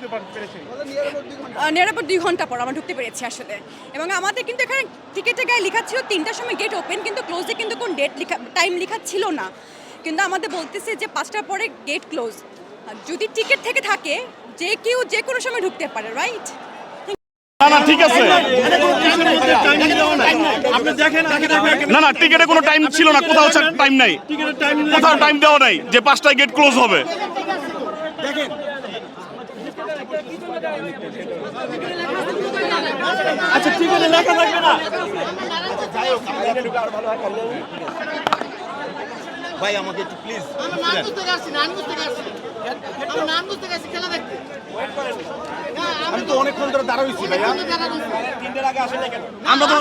ঢুকতে নিরাপদ দুই ঘণ্টা পর আমরা ঢুকতে পেরেছি আসলে। এবং আমাদের কিন্তু এখানে টিকিটের গায়ে লেখা ছিল তিনটার সময় গেট ওপেন কিন্তু ক্লোজে কিন্তু কোন ডেট লেখা টাইম লেখা ছিল না। কিন্তু আমাদের বলতেছে যে পাঁচটার পরে গেট ক্লোজ যদি টিকিট থেকে থাকে যে কেউ যে কোনো সময় ঢুকতে পারে রাইট না না ঠিক আছে। না না টিকেটে কোনো টাইম ছিল না। কোথাও টাইম নাই। কোথাও টাইম দেওয়া নাই যে পাঁচটায় গেট ক্লোজ হবে। ভাই আমাকে একটু প্লিজ আমার নাম বুঝতে পারছি নাম বুঝতে পারছি আমার নাম বুঝতে পারছি খেলা দেখতে হ্যাঁ, আমি তো অনেকক্ষণ ধরে ভাইয়া আমরা তো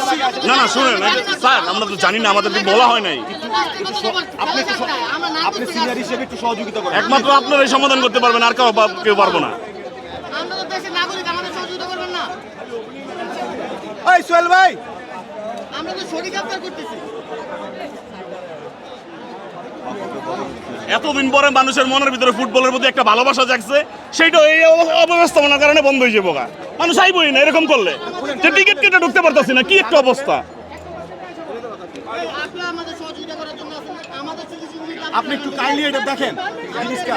না না শুনেন স্যার আমরা তো জানি না আমাদের তো বলা হয় নাই আপনি একটু স- আপনি সিনিয়র হিসেবে একটু সহযোগিতা করেন একমাত্র আপনারাই সমাধান করতে পারবেন আর কেউ কেউ পারব না আমরা তো দেশের নাগরিক আমাদের সহযোগিতা করবেন না। এই সোহেল ভাই। আমরা তো শরীর করতেছি। এতদিন পরে মানুষের মনের ভিতরে ফুটবলের প্রতি একটা ভালোবাসা জাগছে সেইটা এই অব- অব্যবস্থাপনার কারণে বন্ধ হয়ে যাব। মানুষ আইবই না এরকম করলে। যে টিকিট কেটে ঢুকতে পারতাছি না কি একটা অবস্থা। আপনি আমাদের সহযোগিতা করার জন্য আছেন আমাদের চিকিৎসা আপনি একটু কাইন্ডলি এটা দেখেন জিনিসটা।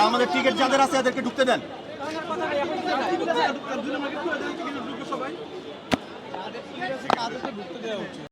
আমাদের টিকিট যাদের আছে এদেরকে ঢুকতে দেন। সবাই।